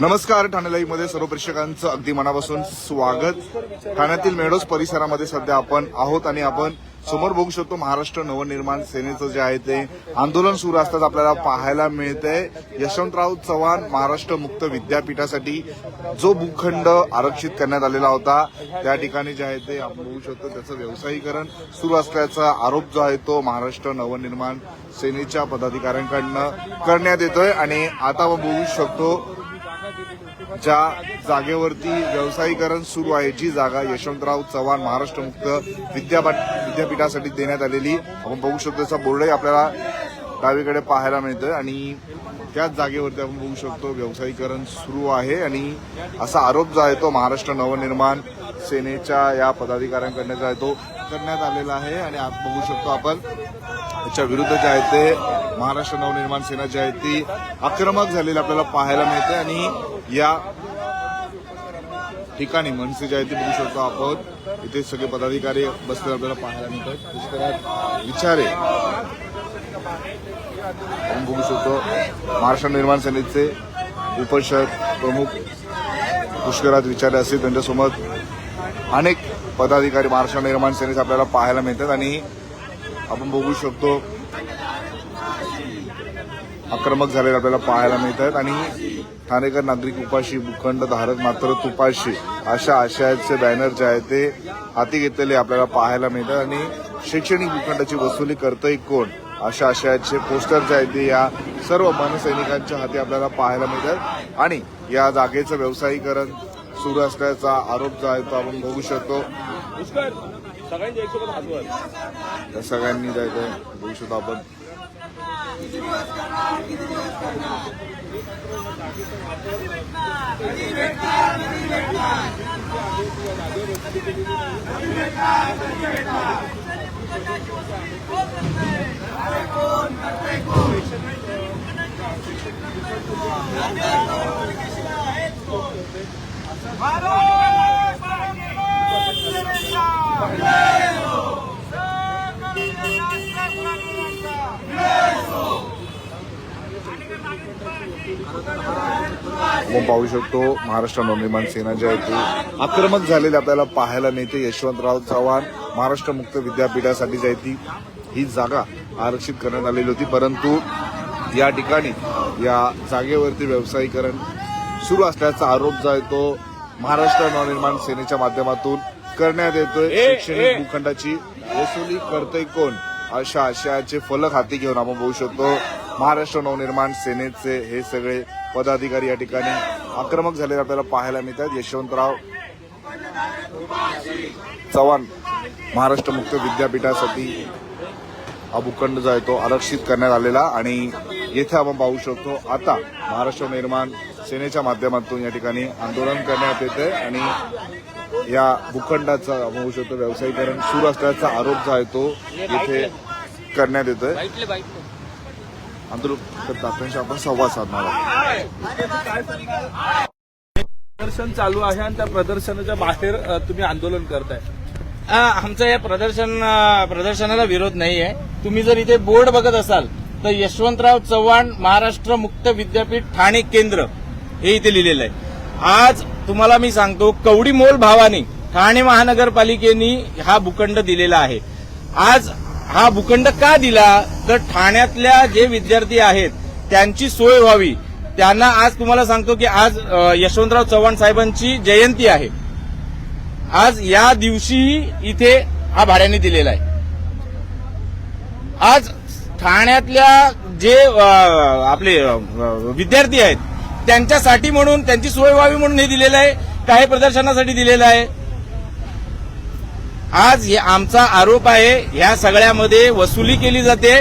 नमस्कार ठाणे लाईव्हमध्ये सर्व प्रेक्षकांचं अगदी मनापासून स्वागत. ठाण्यातील मेडोस परिसरामध्ये सध्या आपण आहोत आणि आपण समोर बघू शकतो महाराष्ट्र नवनिर्माण सेनेचं जे आहे ते आंदोलन सुरू असतात आपल्याला पाहायला मिळतंय यशवंतराव चव्हाण महाराष्ट्र मुक्त विद्यापीठासाठी जो भूखंड आरक्षित करण्यात आलेला होता त्या ठिकाणी जे आहे ते आपण बघू शकतो त्याचं व्यवसायीकरण सुरू असल्याचा आरोप जो आहे तो महाराष्ट्र नवनिर्माण सेनेच्या पदाधिकाऱ्यांकडनं करण्यात येतोय. आणि आता आपण बघू शकतो ज्या जागेवरती व्यावसायीकरण सुरू आहे जी जागा यशवंतराव चव्हाण महाराष्ट्र मुक्त विद्यापीठ विद्यापीठासाठी देण्यात आलेली आपण बघू शकतो त्याचा बोर्डही आपल्याला डावीकडे पाहायला मिळतोय आणि त्याच जागेवरती आपण बघू शकतो व्यावसायीकरण सुरू आहे आणि असा आरोप जो आहे तो महाराष्ट्र नवनिर्माण सेनेच्या या पदाधिकाऱ्यांकडनं जो आहे तो करण्यात आलेला आहे आणि आज बघू शकतो आपण याच्या विरुद्ध जे आहे ते महाराष्ट्र नवनिर्माण सेना जी आहे ती आक्रमक झालेली आपल्याला पाहायला मिळते आणि या ठिकाणी मनसे जी आहे ती बघू शकतो आपण इथे सगळे पदाधिकारी बसले आपल्याला पाहायला मिळतात पुष्करात विचारे आपण बघू शकतो महाराष्ट्र निर्माण सेनेचे उपशहर प्रमुख पुष्करात विचारे असतील त्यांच्यासोबत अनेक पदाधिकारी महाराष्ट्र निर्माण सेनेचे आपल्याला पाहायला मिळतात आणि आपण बघू शकतो आक्रमक झालेले आपल्याला पाहायला मिळत आहेत आणि ठाणेकर नागरिक उपाशी भूखंड धारक मात्र तुपाशी. अशा आशयाचे बॅनर जे आहे ते हाती घेतलेले आपल्याला पाहायला मिळतात आणि शैक्षणिक भूखंडाची वसुली करतंय कोण? अशा आशयाचे पोस्टर जे आहेत ते या सर्व मनसैनिकांच्या हाती आपल्याला पाहायला मिळतात. आणि या जागेचं व्यवसायीकरण सुरू असल्याचा आरोप जो आहे तो आपण बघू शकतो. या सगळ्यांनी जे आहे ते बघू शकतो आपण. आपण पाहू शकतो महाराष्ट्र नवनिर्माण सेना जी आहे आक्रमक झालेले आपल्याला पाहायला मिळते. यशवंतराव चव्हाण महाराष्ट्र मुक्त विद्यापीठासाठी जी आहे ती ही जागा आरक्षित करण्यात आलेली होती. परंतु या ठिकाणी या जागेवरती व्यावसायीकरण सुरू असल्याचा आरोप जो आहे तो महाराष्ट्र नवनिर्माण सेनेच्या माध्यमातून करण्यात येतोय ए, शैक्षणिक. भूखंडाची वसुली करतोय कोण? अशा आशयाचे फलक हाती घेऊन आपण बघू शकतो. महाराष्ट्र नवनिर्माण सेनेचे हे सगळे पदाधिकारी या ठिकाणी आक्रमक झालेले आपल्याला पाहायला मिळतात. यशवंतराव चव्हाण महाराष्ट्र मुक्त विद्यापीठासाठी हा भूखंड जो आहे तो आरक्षित करण्यात आलेला आणि येथे आपण पाहू शकतो आता महाराष्ट्र निर्माण सेनेच्या माध्यमातून या ठिकाणी आंदोलन करण्यात येते आणि या भूखंडाचा आपण बघू शकतो व्यावसायीकरण सुरू असल्याचा आरोप जो आहे तो येथे करण्यात येतोय. आंदोलन करता आपण संवाद साधणार आहोत. प्रदर्शन चालू आहे आणि त्या प्रदर्शनाच्या बाहेर तुम्ही आंदोलन करताय. आमचं या प्रदर्शन प्रदर्शनाला विरोध नाही आहे तुम्ही जर इथे बोर्ड बघत असाल तर यशवंतराव चव्हाण महाराष्ट्र मुक्त विद्यापीठ ठाणे केंद्र हे इथे लिहिलेलं आहे. आज तुम्हाला मी सांगतो कवडी मोल भावाने ठाणे महानगरपालिकेने हा भूखंड दिलेला आहे. आज हा भूखंड का दिला? तर ठाण्यातल्या जे विद्यार्थी आहेत त्यांची सोय व्हावी. त्यांना आज तुम्हाला सांगतो की आज यशवंतराव चव्हाण साहेबांची जयंती आहे. आज या दिवशी इथे हा भाड्याने दिलेला आहे. आज ठाण्यातल्या जे आपले विद्यार्थी आहेत त्यांच्यासाठी म्हणून त्यांची सोय व्हावी म्हणून हे दिलेलं आहे काही प्रदर्शनासाठी दिलेलं आहे. आज हे आमचा आरोप आहे ह्या सगळ्यामध्ये वसुली केली जाते.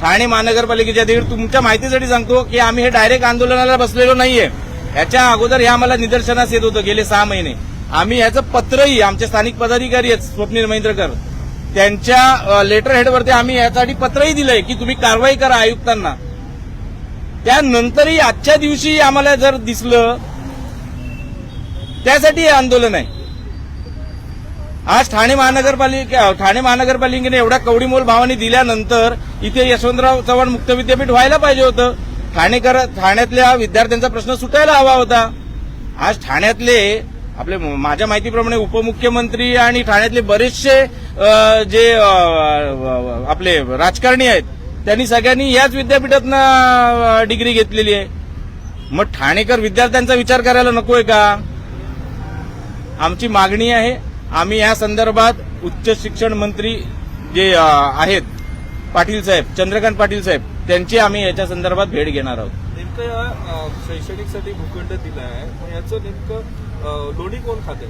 ठाणे महानगरपालिकेच्या देखील तुमच्या माहितीसाठी सांगतो की आम्ही हे डायरेक्ट आंदोलनाला बसलेलो नाहीये. याच्या अगोदर हे आम्हाला निदर्शनास येत होतं गेले सहा महिने. आम्ही ह्याचं पत्रही आमचे स्थानिक पदाधिकारी आहेत स्वप्नील महेंद्रकर त्यांच्या लेटर हेडवरती आम्ही यासाठी पत्रही दिलंय की तुम्ही कारवाई करा आयुक्तांना. त्यानंतरही आजच्या दिवशी आम्हाला जर दिसलं त्यासाठी हे आंदोलन आहे. आज ठाणे महानगरपालिका ठाणे महानगरपालिकेने एवढ्या कवडीमोल भावाने दिल्यानंतर इथे यशवंतराव चव्हाण मुक्त विद्यापीठ व्हायला पाहिजे होतं. ठाणेकर ठाण्यातल्या विद्यार्थ्यांचा प्रश्न सुटायला हवा होता. आज ठाण्यातले आपले माझ्या माहितीप्रमाणे उपमुख्यमंत्री आणि ठाण्यातले बरेचसे जे आपले राजकारणी आहेत त्यांनी सगळ्यांनी याच विद्यापीठातनं डिग्री घेतलेली आहे. मग ठाणेकर विद्यार्थ्यांचा विचार करायला नकोय का? आमची मागणी आहे आम्ही या संदर्भात उच्च शिक्षण मंत्री जे आहेत पाटील साहेब चंद्रकांत पाटील साहेब त्यांची आम्ही याच्या संदर्भात भेट घेणार आहोत. नेमकं या शैक्षणिकसाठी भूखंड दिला आहे याचं नेमकं लोणी कोण खाते?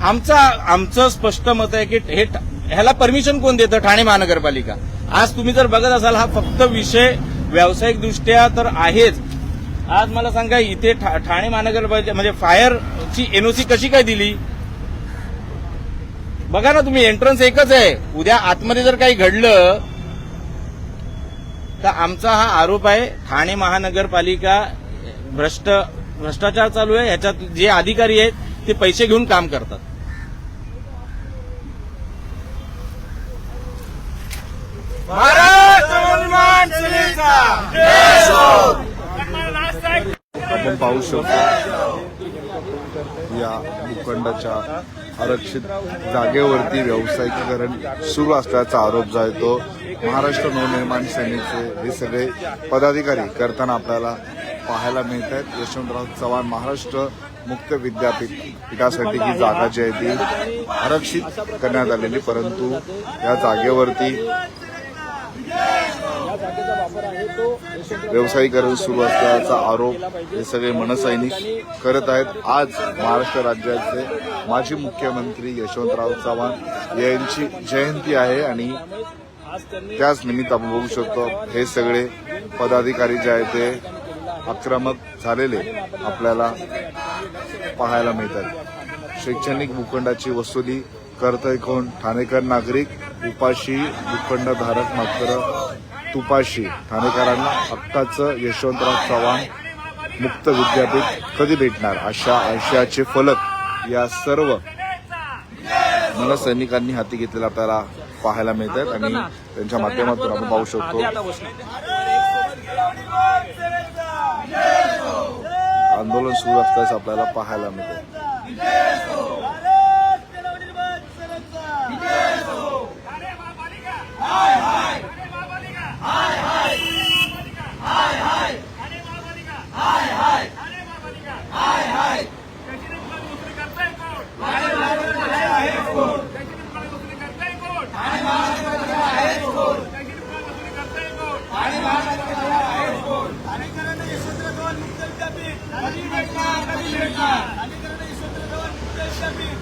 आमचा आमचं स्पष्ट मत आहे की हे ह्याला परमिशन कोण देतं? ठाणे महानगरपालिका. आज तुम्ही जर बघत असाल हा फक्त विषय व्यावसायिक दृष्ट्या तर आहेच. आज मला सांगा इथे ठाणे महानगरपालिका म्हणजे फायरची एनओसी कशी काय दिली? बघा ना तुम्ही एंट्रन्स एकच आहे. उद्या आतमध्ये जर काही घडलं तर आमचा हा आरोप आहे ठाणे महानगरपालिका भ्रष्ट भ्रष्टाचार चालू आहे ह्याच्यात जे अधिकारी आहेत ते पैसे घेऊन काम करतात. आपण पाहू शकतो या भूखंडाच्या आरक्षित जागेवरती व्यावसायिकीकरण सुरू असल्याचा आरोप जो आहे तो महाराष्ट्र नवनिर्माण सेनेचे हे सगळे पदाधिकारी करताना आपल्याला पाहायला मिळत आहेत यशवंतराव चव्हाण महाराष्ट्र मुक्त विद्यापीठ पीठासाठी ही जागा जी आहे ती आरक्षित करण्यात आलेली परंतु या जागेवरती व्यवसायीकरण सुरू असल्याचा आरोप हे सगळे मनसैनिक करत आहेत. आज महाराष्ट्र राज्याचे माजी मुख्यमंत्री यशवंतराव चव्हाण यांची जयंती आहे आणि त्याच निमित्त आपण बघू शकतो हे सगळे पदाधिकारी जे आहेत ते आक्रमक झालेले आपल्याला पाहायला मिळतात. शैक्षणिक भूखंडाची वसुली करतय कोण? ठाणेकर नागरिक उपाशी भूखंडधारक मात्र तुपाशी. ठाणेकरांना हक्काचं यशवंतराव चव्हाण मुक्त विद्यापीठ कधी भेटणार? अशा आशयाचे फलक या सर्व मनसैनिकांनी हाती घेतलेला आपल्याला पाहायला मिळत आहेत आणि त्यांच्या माध्यमातून आपण पाहू शकतो. आंदोलन सुरू असल्याचं आपल्याला पाहायला मिळतं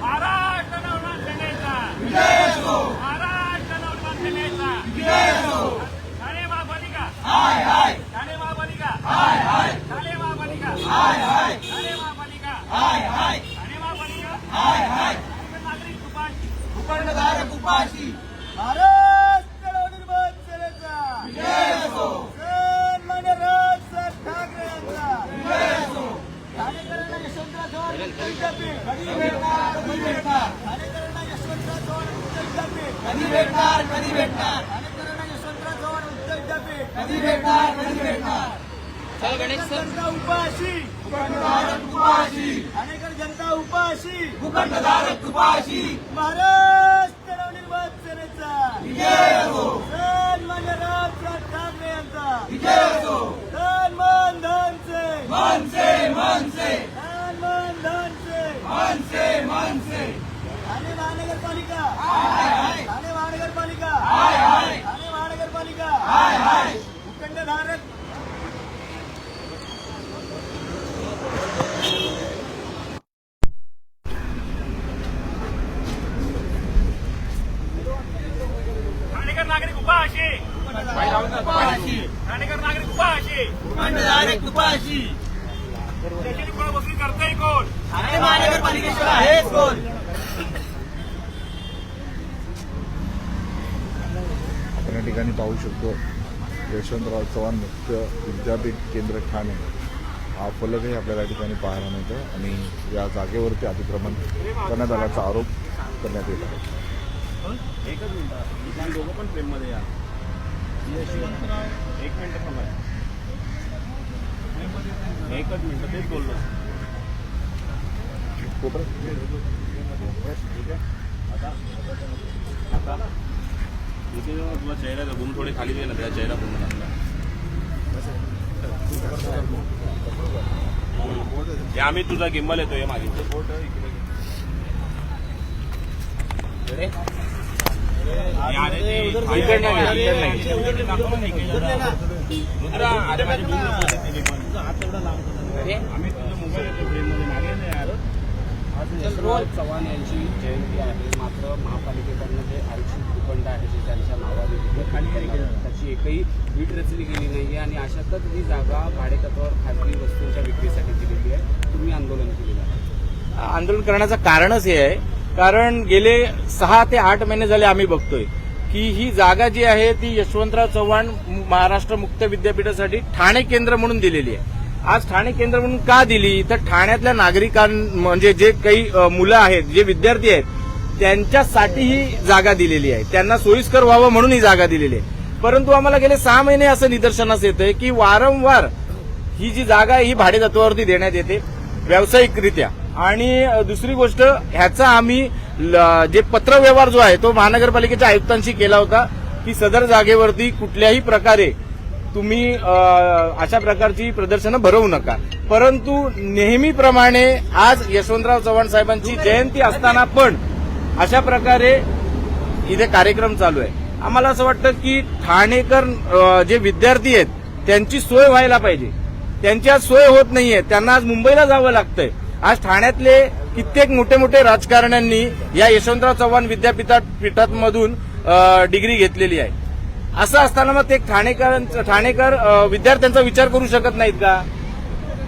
महाराष्ट्र नवनाथ सेनेचा महाराष्ट्र नवनाथ सेनेचा ठाणे महापालिका ठाणे महापालिका ठाणे महापालिका ठाणे महापालिका ठाणे महापालिका नागरिक तुपाची भूखंडधारक उपाशी महाराष्ट्र नवनिर्माण सेनेचा सन्मान्य राज साहेब ठाकरे यांचा ठाणेकरांना यशवंतराव चव्हाण मुक्त विद्यापीठ कधी भेटणार कधी भेटणार कधी भेटणार कधी भेटणार जनता उपाशी भूखंडधारक उपाशी ठाणेकर जनता उपाशी भूखंडधारक उपाशी महाराष्ट्र नवनिर्माण सेनेचा सन्मान्य राजसाहेब ठाकरे यांचा सन्मान धनसे. मनसे मनसे. धनसे मनसे मनसे ठाणे महानगरपालिका ठाणे महानगरपालिका ठाणे महानगरपालिका भूखंडधारक ठाणेकर नागरिक उपाशी ठाणेकर नागरिक उपाशी भूखंडधारक उपाशी शैक्षणिक फळ वसूल करताय कोण? ठाणे महानगरपालिकेशिवाय आहे कोण? आपण या ठिकाणी पाहू शकतो यशवंतराव चव्हाण मुक्त विद्यापीठ केंद्र ठाणे. हा फलकही आपल्याला या ठिकाणी पाहायला मिळतो आणि या जागेवरती अतिक्रमण करण्यात आल्याचा आरोप करण्यात येत आहे. एकच मिनिट दोघं पण प्रेममध्ये या. एक मिनिट थांबा. एकच मिनिट तेच बोललो. इथे जेव्हा तुला चेहरा गुण थोडे खाली ना त्याचा चेहरा पूर्ण लागला हे आम्ही तुझा गिंबल येतोय मागे. रुद्रा, अरे माझी आम्ही तुझं मोबाईल यशवंतराव चव्हाण यांची जयंती आहे मात्र महापालिकेकडनं जे आरक्षित भूखंड आहे जे त्यांच्या नावाने खाली त्याची एकही वीट रचली गेली नाही आहे आणि अशातच ही जागा भाडेतत्वावर खाजगी वस्तूंच्या विक्रीसाठी दिलेली आहे तुम्ही आंदोलन केलेलं आहे आंदोलन करण्याचं कारणच हे आहे. कारण गेले सहा ते आठ महिने झाले आम्ही बघतोय की ही जागा जी आहे ती यशवंतराव चव्हाण महाराष्ट्र मुक्त विद्यापीठासाठी ठाणे केंद्र म्हणून दिलेली आहे. आज ठाणे केंद्र म्हणून का दिली? तर ठाण्यातल्या नागरिकां म्हणजे जे काही मुलं आहेत जे विद्यार्थी आहेत त्यांच्यासाठी ही जागा दिलेली आहे. त्यांना सोयीस्कर व्हावं म्हणून ही जागा दिलेली आहे. परंतु आम्हाला गेले सहा महिने असं निदर्शनास येतंय की वारंवार ही जी जागा आहे ही भाडेतत्वावरती देण्यात येते व्यावसायिकरित्या. आणि दुसरी गोष्ट ह्याचा आम्ही ल- जे पत्रव्यवहार जो आहे तो महानगरपालिकेच्या आयुक्तांशी केला होता की सदर जागेवरती कुठल्याही प्रकारे तुम्ही अशा प्रकारची प्रदर्शनं भरवू नका. परंतु नेहमीप्रमाणे आज यशवंतराव चव्हाण साहेबांची जयंती असताना पण अशा प्रकारे इथे कार्यक्रम चालू आहे. आम्हाला असं वाटतं की ठाणेकर जे विद्यार्थी आहेत त्यांची सोय व्हायला पाहिजे. त्यांची आज सोय होत नाहीये. त्यांना आज मुंबईला जावं लागतंय. आज ठाण्यातले कित्येक मोठे मोठे राजकारण्यांनी या यशवंतराव चव्हाण विद्यापीठापीठांमधून डिग्री घेतलेली आहे. असं असताना मग ते ठाणेकर ठाणेकर विद्यार्थ्यांचा विचार करू शकत नाहीत का?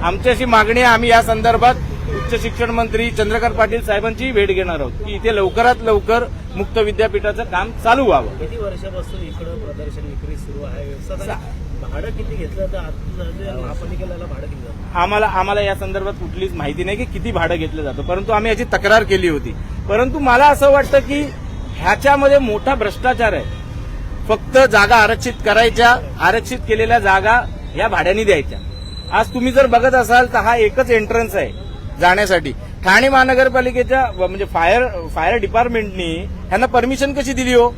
आमची अशी मागणी आहे आम्ही या संदर्भात उच्च शिक्षण मंत्री चंद्रकांत पाटील साहेबांचीही भेट घेणार आहोत की इथे लवकरात लवकर मुक्त विद्यापीठाचं काम चालू व्हावं. किती वर्षापासून इकडं प्रदर्शन विक्री सुरू आहे? भाडं किती घेतलं तर आता महापालिकेला भाडं किती जातं? आम्हाला आम्हाला या संदर्भात कुठलीच माहिती नाही की किती भाडं घेतलं जातं. परंतु आम्ही याची तक्रार केली होती. परंतु मला असं वाटतं की ह्याच्यामध्ये मोठा भ्रष्टाचार आहे. फक्त जागा आरक्षित करायच्या आरक्षित केलेल्या जागा या भाड्याने द्यायच्या. आज तुम्ही जर बघत असाल तर हा एकच एंट्रन्स आहे जाण्यासाठी. ठाणे महानगरपालिकेच्या म्हणजे फायर फायर डिपार्टमेंटनी ह्यांना परमिशन कशी दिली हो?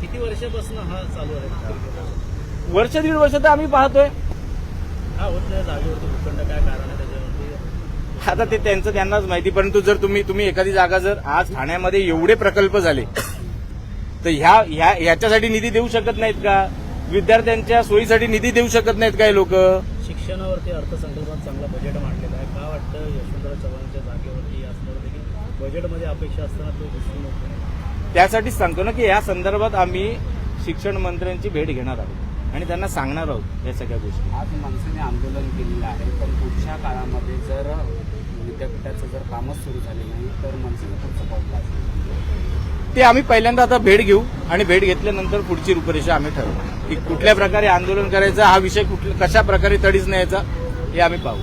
किती वर्षापासून हा चालू आहे? वर्ष दीड वर्ष तर आम्ही पाहतोय. हा होत नाही जागेवरती भूखंड काय कारण आहे त्याच्यावरती? आता ते त्यांचं त्यांनाच माहिती परंतु जर तुम्ही तुम्ही एखादी जागा जर आज ठाण्यामध्ये एवढे प्रकल्प झाले तर ह्या ह्या ह्याच्यासाठी निधी देऊ शकत नाहीत का? विद्यार्थ्यांच्या सोयीसाठी निधी देऊ शकत नाहीत काय लोक? शिक्षणावरती अर्थसंकल्पात चांगला बजेट मांडलेला आहे. का वाटतं यशवंतराव चव्हाणच्या जागेवरती देखील बजेटमध्ये अपेक्षा असताना तो दिसून त्यासाठीच सांगतो ना की या संदर्भात आम्ही शिक्षण मंत्र्यांची भेट घेणार आहोत. आणि त्यांना सांगणार आहोत या सगळ्या गोष्टी. आज मनसेने आंदोलन केलेलं आहे पण पुढच्या काळामध्ये जर विद्यापीठाचं जर कामच सुरू झाले नाही तर मनसेचं पुढचं पाऊल? ते आम्ही पहिल्यांदा आता भेट घेऊ आणि भेट घेतल्यानंतर पुढची रूपरेषा आम्ही ठरवू. की कुठल्या प्रकारे आंदोलन करायचं हा विषय कुठल्या कशा प्रकारे तडीच न्यायचा हे आम्ही पाहू.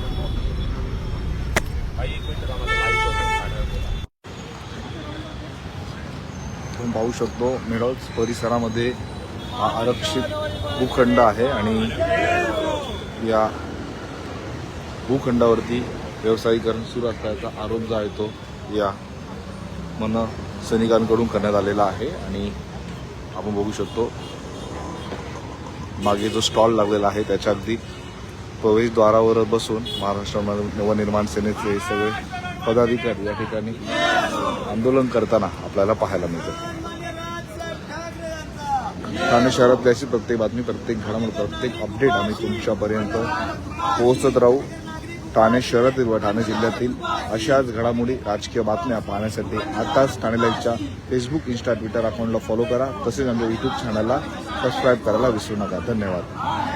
आपण पाहू शकतो मिरज परिसरामध्ये हा आरक्षित भूखंड आहे आणि या भूखंडावरती व्यवसायीकरण सुरू असल्याचा आरोप जो आहे तो या मन सैनिकांकडून करण्यात आलेला आहे आणि आपण बघू शकतो मागे जो स्टॉल लागलेला आहे त्याच्या अगदी प्रवेशद्वारावर बसून महाराष्ट्र नवनिर्माण सेनेचे सगळे पदाधिकारी या ठिकाणी आंदोलन करताना आपल्याला पाहायला मिळतं. ठाणे शहरातली अशी प्रत्येक बातमी प्रत्येक घडामोड प्रत्येक अपडेट आम्ही तुमच्यापर्यंत पोहोचत राहू. ठाणे शहरातील व ठाणे जिल्ह्यातील अशाच घडामोडी राजकीय बातम्या पाहण्यासाठी आताच ठाणे लाईव्हच्या फेसबुक इन्स्टा ट्विटर अकाउंटला फॉलो करा. तसेच आमच्या युट्यूब चॅनलला सबस्क्राईब करायला विसरू नका. धन्यवाद.